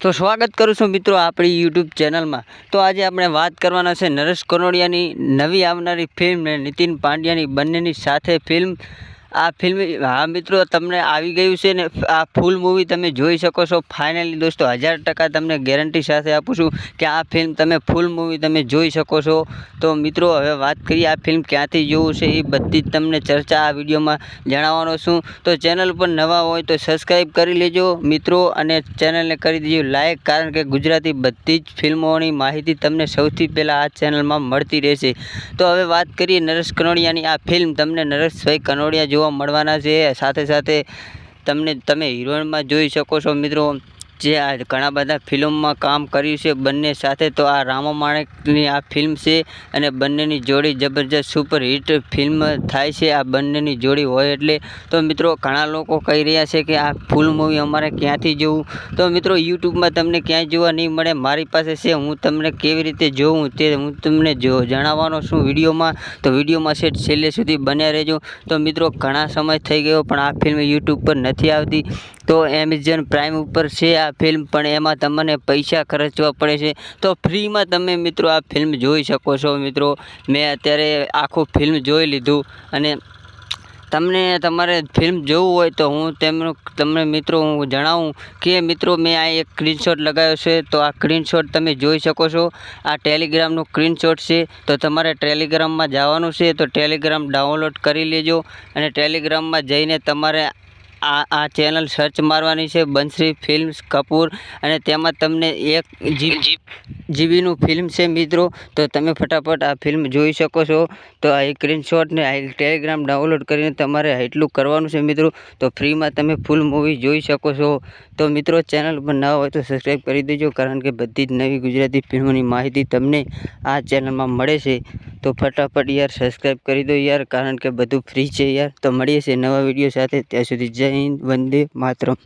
તો સ્વાગત કરું છું મિત્રો આપણી યુટ્યુબ ચેનલમાં. તો આજે આપણે વાત કરવાના છે નરેશ કનોડિયાની નવી આવનારી ફિલ્મ ને નીતિન પાંડ્યાની બંનેની સાથે ફિલ્મ આ ફિલ્મ હા મિત્રો, તમને આવી ગયું છે ને, આ ફૂલ મૂવી તમે જોઈ શકો છો. ફાઇનલી દોસ્તો, હજાર ટકા તમને ગેરંટી સાથે આપું છું કે આ ફિલ્મ તમે ફૂલ મૂવી તમે જોઈ શકો છો. તો મિત્રો, હવે વાત કરીએ આ ફિલ્મ ક્યાંથી જોવું છે એ બધી જ તમને ચર્ચા આ વિડીયોમાં જણાવવાનો છું. તો ચેનલ પર નવા હોય તો સબસ્ક્રાઈબ કરી લેજો મિત્રો, અને ચેનલને કરી દેજો લાઇક કારણ કે ગુજરાતી બધી જ ફિલ્મોની માહિતી તમને સૌથી પહેલાં આ ચેનલમાં મળતી રહેશે. તો હવે વાત કરીએ નરેશ કનોડિયાની. આ ફિલ્મ તમને નરેશભાઈ કનોડિયા જોવા મળવાના છે. સાથે સાથે તમને તમે હિરોઈનમાં જોઈ શકો છો મિત્રો જે આ ઘણા બધા ફિલ્મમાં કામ કર્યું છે બંને સાથે. તો આ રામા માણેકની આ ફિલ્મ છે અને બંનેની જોડી જબરજસ્ત સુપરહિટ ફિલ્મ થાય છે. આ બંનેની જોડી હોય એટલે. તો મિત્રો, ઘણા લોકો કહી રહ્યા છે કે આ ફૂલ મૂવી અમારે ક્યાંથી જોવું? તો મિત્રો, યુટ્યુબમાં તમને ક્યાંય જોવા નહીં મળે. મારી પાસે છે, હું તમને કેવી રીતે જોઉં તે હું તમને જો જણાવવાનો છું વિડીયોમાં. તો વિડીયોમાં છે, છેલ્લે સુધી બન્યા રહેજો. તો મિત્રો, ઘણા સમય થઈ ગયો પણ આ ફિલ્મ યુટ્યુબ પર નથી આવતી. તો એમેઝોન પ્રાઇમ ઉપર છે આ ફિલ્મ પણ એમાં તમને પૈસા ખર્ચવા પડે છે. તો ફ્રીમાં તમે મિત્રો આ ફિલ્મ જોઈ શકો છો મિત્રો. મેં અત્યારે આખું ફિલ્મ જોઈ લીધું અને તમને તમારે ફિલ્મ જોવું હોય તો હું તેમનું, તમને મિત્રો હું જણાવું કે મિત્રો મેં આ એક સ્ક્રીનશોટ લગાવ્યો છે. તો આ સ્ક્રીનશોટ તમે જોઈ શકો છો. આ ટેલિગ્રામનું સ્ક્રીનશોટ છે. તો તમારે ટેલિગ્રામમાં જવાનું છે. તો ટેલિગ્રામ ડાઉનલોડ કરી લેજો અને ટેલિગ્રામમાં જઈને તમારે આ આ ચેનલ સર્ચ મારવાની છે બંશ્રી ફિલ્મ્સ કપૂર અને તેમાં તમને એક જીબીનું ફિલ્મ છે મિત્રો. તો તમે ફટાફટ આ ફિલ્મ જોઈ શકો છો. તો આ સ્ક્રીનશોટને આ ટેલિગ્રામ ડાઉનલોડ કરીને તમારે એટલું કરવાનું છે મિત્રો. તો ફ્રીમાં તમે ફૂલ મૂવી જોઈ શકો છો. તો મિત્રો ચેનલ પર ન હોય તો સબસ્ક્રાઈબ કરી દેજો, કારણ કે બધી જ નવી ગુજરાતી ફિલ્મોની માહિતી તમને આ ચેનલમાં મળે છે. તો ફટાફટ યાર સબસ્ક્રાઈબ કરી દો યાર, કારણ કે બધું ફ્રી છે યાર. તો મળીએ છીએ નવા વીડિયો સાથે. ત્યાં સુધી જય હિન્દ, વંદે માતરમ.